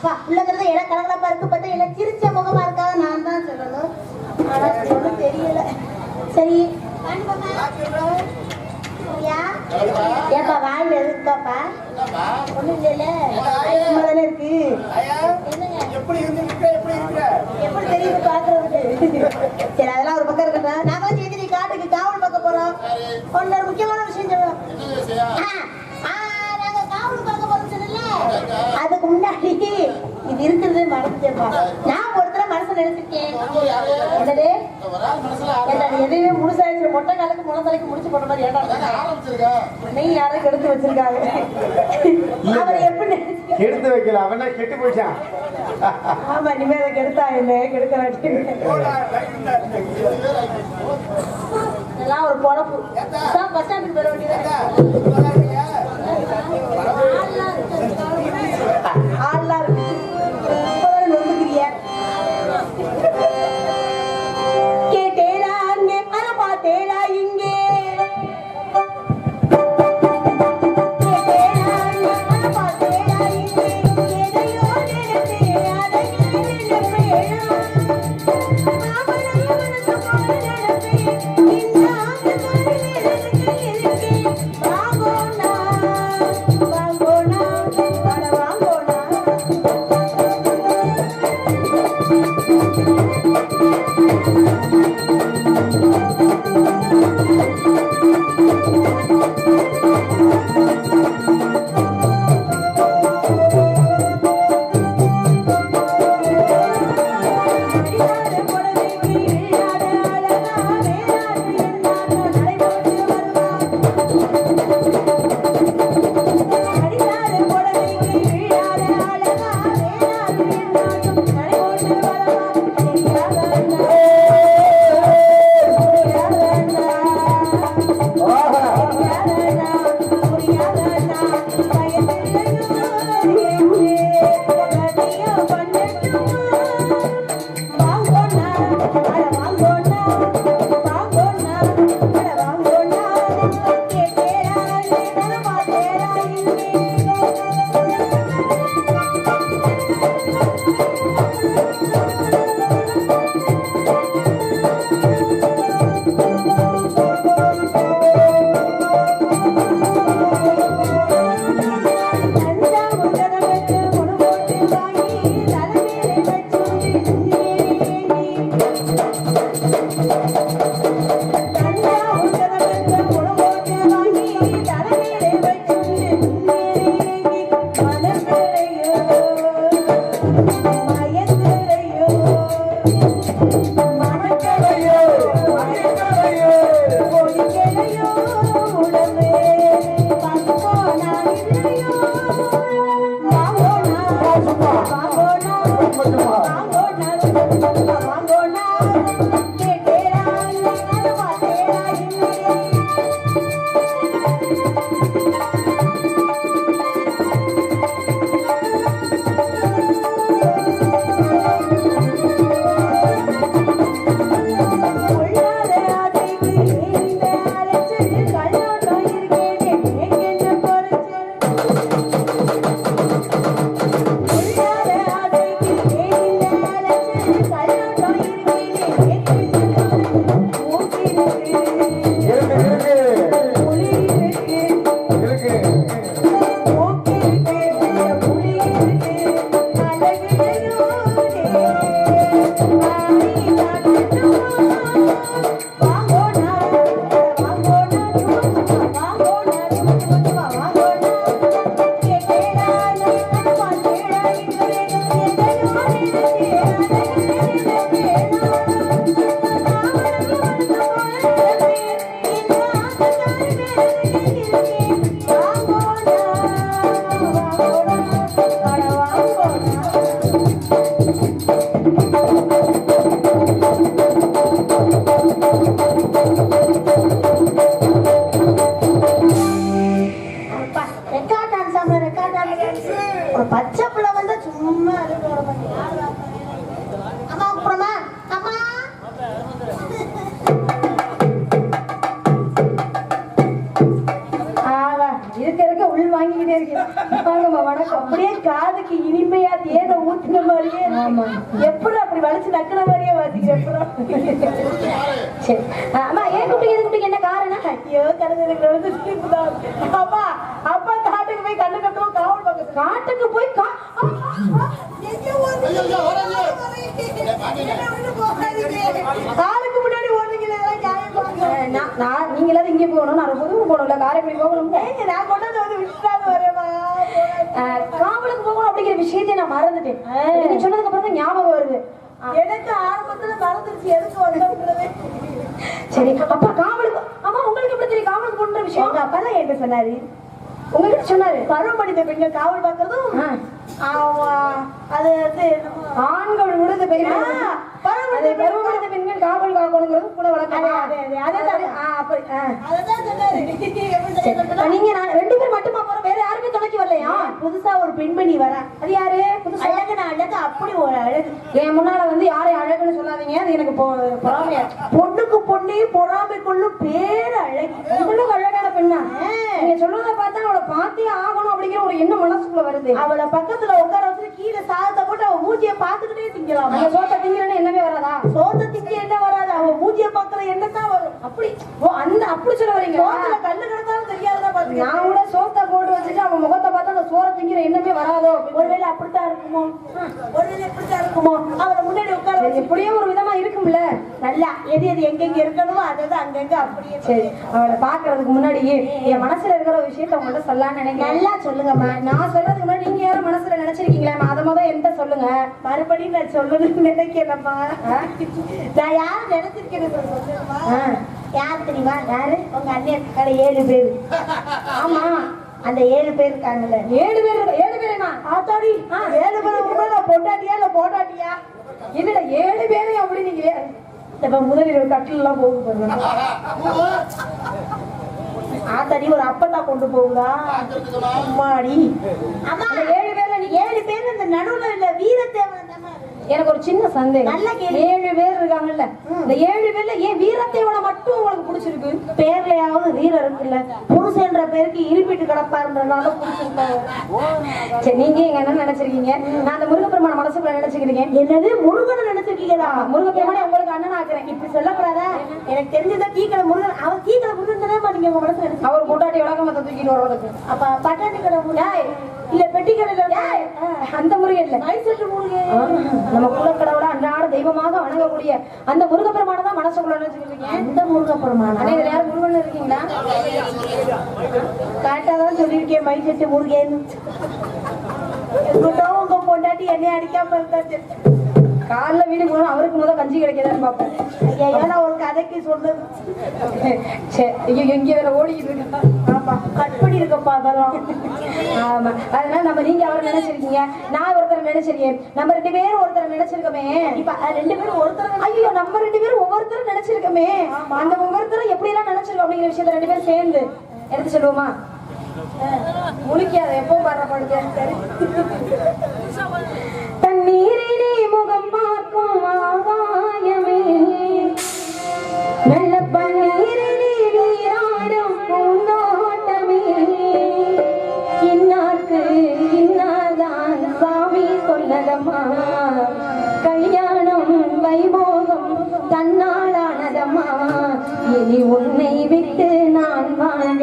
அப்பா உள்ளங்கிறது இடம் கலகலப்பா இருக்கு பார்த்தா எல்லாம் சிரிச்ச முகமா இருக்காத நான் தான் சொல்லணும். ஆனா ஒன்றும் தெரியல. சரி. ஏப்பா வாயில் இருக்காப்பா ஒண்ணும் இல்லைல்ல. தானே இருக்கு. எப்படி தெரியுது பாக்குறதுக்கு சரி அதெல்லாம் ஒரு பக்கம் இருக்கட்டும். நாம வந்து எதிரி காட்டுக்கு காவல் பார்க்க போறோம். ஒன்னு ஒரு முக்கியமான விஷயம் சொல்லணும். நாங்க காவல் பார்க்க போறோம் சொன்னல அதுக்கு முன்னாடி இது இருக்கிறது மறந்துட்டேப்பா நான் ஒருத்தர மனசு நினைச்சிருக்கேன். என்னது? மனசுல நீ எதையுமே முழுசாயிடுச்சு. மொட்டை காலுக்கு முளை தலைக்கு முடிச்சு போட்ட மாதிரி ஏடா நீ யாரும் கெடுத்து வச்சிருக்காங்க. அவரை எப்படி எடுத்து வைக்கல. அவனா கெட்டு போயிட்டான். ஆமா இனிமே அதை கெடுத்தா என்ன? கெடுக்க வேண்டிய ஒரு பொழப்பு. பஸ் ஸ்டாண்டுக்கு போயிட வேண்டியது. Thank you. ஒரு பச்சை பிள்ளை வந்து சும்மா அம்மா அப்புறமா அம்மா. இருக்க இருக்க உள் வாங்கிக்கிட்டே இருக்கேன் வணக்கம். அப்படியே காதுக்கு இனிமையா தேனை ஊத்துன மாதிரியே எப்படி அப்படி வளைச்சு நக்கின மாதிரியே வாசிக்கிறேன் சரி. ஆமா எனக்கு வந்து சிரிப்பு தான் அப்பா அப்பா காட்டுக்கு போய் கண்ணு கட்டவும் காவல் பக்கத்து காட்டுக்கு போய் கா. காலுக்கு முன்னாடி ஓடுறீங்களே நான் நீங்களாவது இங்கே போகணும். நான் புதுவு போகணும்ல காரைக்குடி போகணும். நான் கொண்டாந்து வந்து விட்டுட்டாது வரேம்மா காவலுக்கு போகணும் அப்படிங்கிற விஷயத்தை நான் மறந்துட்டேன். நீங்க சொன்னதுக்கு அப்புறம் தான் ஞாபகம் வருது. எனக்கு ஆரம்பத்துல மறந்துருச்சு எதுக்கு வந்தோங்கிறது சரி அப்ப காவலுக்கு எப்படி தெரியும் காவலுக்கு போன்ற விஷயம்? அப்பா தான் என்கிட்ட சொன்னாரு. உங்ககிட்ட சொன்னாரு? பருவம் படித்த பெண்கள் காவல் பார்க்கறதும் அது வந்து ஆண்கள் ஆ, பருவம் அதை படித்த பெண்கள் காவல் காக்கணுங்கிறது கூட வழக்கம்? நீங்க ரெண்டு மட்டுமா போறோம்? வேற யாருமே துணைக்கு வரலையா? புதுசா ஒரு பெண்மணி வரா. அது யாரு? புதுசா? அழகு நான் அழகு அப்படி ஒரு அழகு. என் முன்னால வந்து யாரையும் அழகுன்னு சொல்லாதீங்க. அது எனக்கு பொ- பொறாமையாச்சு பொண்ணுக்கு பொண்ணே பொறாமை கொள்ளும் பேர் அழகு. உங்களுக்கு அழகான பெண்ணா. நீங்க சொல்றத பார்த்தா அவளை பார்த்தே ஆகணும் அப்படிங்கிற ஒரு எண்ணம் வருது. அவளை பக்கத்துல உட்கார வச்சு கீழே சாதத்தை போட்டு அவ மூஞ்சிய பாத்துக்கிட்டே திங்கலாம் அந்த சோத்தை திங்கிறேன்னு என்னவே வராதா? சோத்த திங்க என்ன வராது? அவ மூஞ்சிய பாக்குற என்ன தான் வரும். அப்படி ஓ அந்த அப்படி சொல்ல வரீங்க? சோத்துல கல்லு கிடந்தாலும் தெரியாததா பாத்துக்க? நான் கூட சோத்தை போட்டு வச்சுட்டு அவன் முகத்தை பார்த்தா அந்த சோறை திங்கிற எண்ணமே வராதோ? ஒருவேளை அப்படித்தான் இருக்குமோ? ஒருவேளை எப்படித்தான் இருக்குமோ? அவளை முன்னாடி உட்கார எப்படியோ ஒரு விதமா இருக்கும்ல? நல்லா எது எது எங்கெங்க இருக்கணுமோ அதை அங்கங்க அப்படியே சரி அவளை பாக்குறதுக்கு முன்னாடி என் மனசுல இருக்கிற விஷயத்த உங்கள்ட்ட சொல்லலாம்னு நினைக்கிறேன். நல்லா சொல்லுங்கம்மா. நான் சொல்றதுக்கு முன்னாடி நீங்க யாரும் மனசுல நினைச்சிருக்கீங்களா? அதை முதல் என்கிட்ட சொல்லுங்க. மறுபடியும் நான் சொல்லணும்னு நினைக்கிறேன்ப்பா நான் யார் நினைச்சிருக்கேன்னு சொல்லுங்கம்மா ஆ. யார் தெரியுமா? யாரு? உங்க அண்ணன் இருக்காங்க ஏழு பேர். ஆமா அந்த ஏழு பேர் இருக்காங்கல்ல. ஏழு பேர். ஏழு பேருமா ஆத்தாடி. ஏழு பேர் உண்மையில பொண்டாட்டியா இல்ல போட்டாட்டியா? இல்ல ஏழு பேரையும் அப்படி நீங்க இப்ப முதலில் கட்டில் எல்லாம் போகுது பாருங்க. ஆத்தாடி ஒரு அப்பத்தா கொண்டு போகுதா அம்மாடி. ஏழு பேர்ல நீ ஏழு பேர் இந்த நடுவுல இல்ல வீரத்தேவன் எனக்கு ஒரு சின்ன சந்தேகம். ஏழு பேர் இருக்காங்கல்ல. இந்த ஏழு பேர்ல ஏன் வீரத்தேவனை மட்டும் உங்களுக்கு பிடிச்சிருக்கு? பேர்லயாவது வீரம் இருக்குல்ல. புருஷன்ற பேருக்கு இருப்பிட்டு கிடப்பாருன்றனால சரி நீங்க எங்க என்ன நினைச்சிருக்கீங்க? நான் அந்த முருகப்பெருமான மனசுக்குள்ள நினைச்சுக்கிறீங்க என்னது? முருகனை நினைச்சிருக்கீங்களா? முருகப்பெருமானே உங்களுக்கு அண்ணன் ஆக்குறேன். இப்படி சொல்லக்கூடாதா? எனக்கு தெரிஞ்சதா தீக்கடை முருகன் அவன் தீக்கடை முருகன் தானே நீங்க உங்க மனசுல அவர் கூட்டாட்டி விளக்கமத்தை தூக்கிட்டு வர்றதுக்கு அப்ப பட்டாணி கடை முருகன் இல்ல பெட்டி கடையில அந்த முருகன் இல்ல. நம்ம குலக்கடவுள அன்றாட தெய்வமாக வணங்கக்கூடிய அந்த முருகப்பெருமான தான் மனசுக்குள்ள நினைச்சுக்கிறீங்க அந்த முருகப்பெருமானா. இதுல யாரும் முருகன் இருக்கீங்களா? கரெக்டாதான் சொல்லியிருக்கேன் மைசெட்டு முருகன் எங்கிட்ட உங்க பொண்டாட்டி என்னை அடிக்காம இருந்தா சரி. காலைல வீடு போனா அவருக்கு முதல் கஞ்சி கிடைக்குதான்னு நான் ஒரு கதைக்கு சொன்னது சரி ஐயோ எங்க வேற ஓடிக்கிட்டு இருக்கா. ஆமா கட் பண்ணிருக்கப்பா அதெல்லாம். ஆமா அதனால நம்ம நீங்க அவர் நினைச்சிருக்கீங்க நான் ஒருத்தர் நினைச்சிருக்கேன். நம்ம ரெண்டு பேரும் ஒருத்தர் நினைச்சிருக்கோமே. இப்ப ரெண்டு பேரும் ஒருத்தர் ஐயோ நம்ம ரெண்டு பேரும் ஒவ்வொருத்தரும் நினைச்சிருக்கோமே. அந்த ஒவ்வொருத்தரும் எப்படி எல்லாம் நினைச்சிருக்கோம் அப்படிங்கிற விஷயத்த ரெண்டு பேரும் சேர்ந்து. எடுத்து சொல்லுவோமா? முழிக்காத எப்போ பாடுற பாடுங்க இனி உன்னை விட்டு நான் வாழ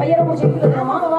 ayer hemos llegado a la mano.